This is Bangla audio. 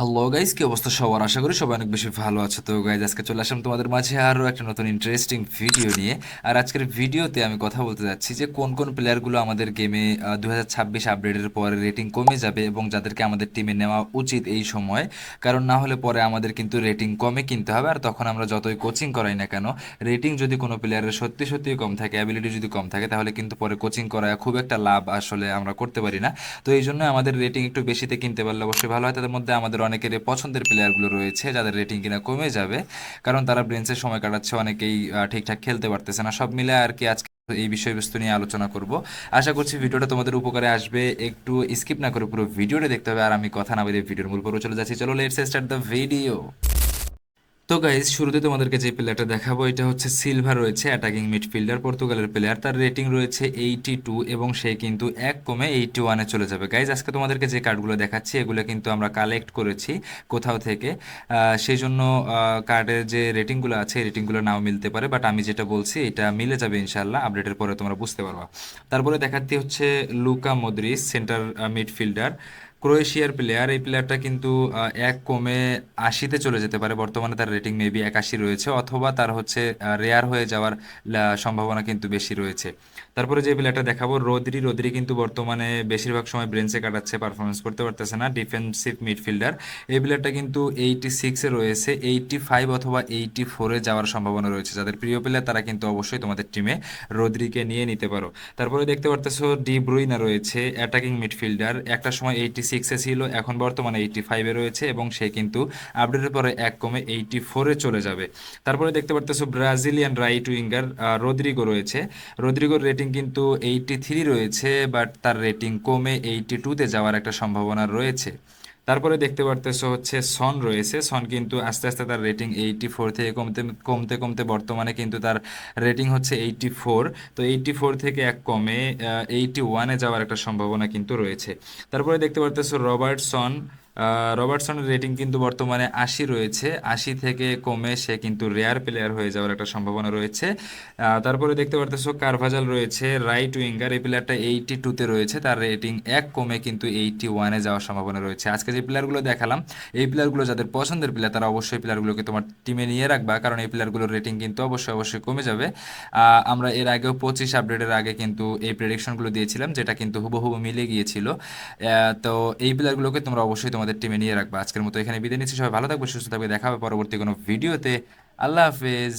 হ্যালো গাইজ কি অবস্থা সবার? আশা করি সবাই অনেক বেশি ভালো আছে। তো গাইজ আজকে চলে আসলাম তোমাদের মাঝে আরও একটা নতুন ইন্টারেস্টিং ভিডিও নিয়ে। আর আজকের ভিডিওতে আমি কথা বলতে যাচ্ছি যে, কোন কোন প্লেয়ারগুলো আমাদের গেমে দু হাজার ছাব্বিশ আপডেটের পরে রেটিং কমে যাবে এবং যাদেরকে আমাদের টিমে নেওয়া উচিত এই সময়। কারণ না হলে পরে আমাদের কিন্তু রেটিং কমে কিনতে হবে। আর তখন আমরা যতই কোচিং করাই না কেন রেটিং যদি কোনো প্লেয়ারের সত্যি সত্যিই কম থাকে অ্যাবিলিটি যদি কম থাকে, তাহলে কিন্তু পরে কোচিং করায় খুব একটা লাভ আসলে আমরা করতে পারি না। তো এই জন্য আমাদের রেটিং একটু বেশিতে কিনতে পারলে অবশ্যই ভালো হয়। তাদের মধ্যে আমাদের অনেকের পছন্দের প্লেয়ারগুলো রয়েছে, যাদের রেটিং কিনা কমে যাবে, কারণ তারা ব্রেঞ্চের সময় কাটাচ্ছে, অনেকেই ঠিকঠাক খেলতে পারতেছে না। সব মিলে আর কি আজকে এই বিষয়বস্তু নিয়ে আলোচনা করব। আশা করছি ভিডিওটা তোমাদের উপকারে আসবে। একটু স্কিপ না করে পুরো ভিডিওটা দেখতে হবে, আর আমি কথা না বলে ভিডিওর মূল পর্ব চলে যাচ্ছি। চলো লেটস স্টার্ট দ্য ভিডিও তো গাইজ শুরুতে তোমাদেরকে যে প্লেয়ারটা দেখাবো, এটা হচ্ছে সিলভার রয়েছে অ্যাটাকিং মিডফিল্ডার পর্তুগালের প্লেয়ার তার রেটিং রয়েছে এইটি টু এবং সে কিন্তু এক কমে এইটি ওয়ানে চলে যাবে। গাইজ আজকে তোমাদেরকে যে কার্ডগুলো দেখাচ্ছি, এগুলো কিন্তু আমরা কালেক্ট করেছি কোথাও থেকে। সেই জন্য কার্ডের যে রেটিংগুলো আছে, এই রেটিংগুলো নাও মিলতে পারে বাট আমি যেটা বলছি, এটা মিলে যাবে ইনশাল্লাহ আপডেটের পরে তোমরা বুঝতে পারবা। তারপরে দেখাচ্ছি হচ্ছে লুকা মদ্রিস সেন্টার মিডফিল্ডার ক্রোয়েশিয়ার প্লেয়ার এই প্লেয়ারটা কিন্তু এক কমে আশিতে চলে যেতে পারে। বর্তমানে তার রেটিং মেবি একাশি রয়েছে, অথবা তার হচ্ছে রেয়ার হয়ে যাওয়ার সম্ভাবনা কিন্তু বেশি রয়েছে। তারপরে যে প্লেয়ারটা দেখাবো, রোদ্রি। রোদ্রি কিন্তু বর্তমানে বেশিরভাগ সময় ব্রেঞ্চে কাটাচ্ছে পারফরমেন্স করতে পারতেছে না ডিফেন্সিভ মিডফিল্ডার এই প্লেয়ারটা কিন্তু এইটি সিক্সে রয়েছে এইটি ফাইভ অথবা এইটি ফোরে যাওয়ার সম্ভাবনা রয়েছে। যাদের প্রিয় প্লেয়ার তারা কিন্তু অবশ্যই তোমাদের টিমে রোদ্রিকে নিয়ে নিতে পারো। তারপরে দেখতে পারতেছো ডি ব্রুইনা রয়েছে অ্যাটাকিং মিডফিল্ডার একটা সময় এইটি সিক্সে ছিল, এখন বর্তমানে এইটি ফাইভে রয়েছে এবং সে কিন্তু আপডেটের পরে এক কমে এইটটি ফোরে চলে যাবে। তারপরে দেখতে পারতেছো ব্রাজিলিয়ান রাইট উইঙ্গার রদ্রিগো রয়েছে। রদ্রিগোর রেটিং কিন্তু এইটটি থ্রি রয়েছে বাট তার রেটিং কমে এইটটি টুতে যাওয়ার একটা সম্ভাবনা রয়েছে। তারপরে দেখতে পারতেছো হচ্ছে সন রয়েছে। সন কিন্তু আস্তে আস্তে তার রেটিং এইটি ফোর থেকে কমতে কমতে কমতে বর্তমানে কিন্তু তার রেটিং হচ্ছে এইটি ফোর তো এইটি ফোর থেকে এক কমে এইটি ওয়ানে যাওয়ার একটা সম্ভাবনা কিন্তু রয়েছে। তারপরে দেখতে পারতেছো রবার্টসন আহ, রবার্টসনের রেটিং কিন্তু বর্তমানে আশি রয়েছে। আশি থেকে কমে সে কিন্তু রেয়ার প্লেয়ার হয়ে যাওয়ার একটা সম্ভাবনা রয়েছে। তারপরে দেখতে পারতেছো কারভাজাল রয়েছে, রাইট উইঙ্গার। এই প্লেয়ারটা এইটি টুতে রয়েছে, তার রেটিং এক কমে কিন্তু এইটি ওয়ানে যাওয়ার সম্ভাবনা রয়েছে। আজকে যে প্লেয়ারগুলো দেখালাম, এই প্লেয়ারগুলো যাদের পছন্দের প্লেয়ার তারা অবশ্যই প্লেয়ারগুলোকে তোমার টিমে নিয়ে রাখবা, কারণ এই প্লেয়ারগুলোর রেটিং কিন্তু অবশ্যই অবশ্যই কমে যাবে। আমরা এর আগেও পঁচিশ আপডেটের আগে কিন্তু এই প্রেডিকশনগুলো দিয়েছিলাম, যেটা কিন্তু হুবহুবু মিলে গিয়েছিল। তো এই প্লেয়ারগুলোকে তোমরা অবশ্যই তোমাদের টিমে নিয়ে রাখব। আজকের মতো এখানে বিদায় নিচ্ছি। সবাই ভালো থাকবে সুস্থ থাকবে দেখা হবে পরবর্তী কোনো ভিডিওতে। আল্লাহ হাফেজ।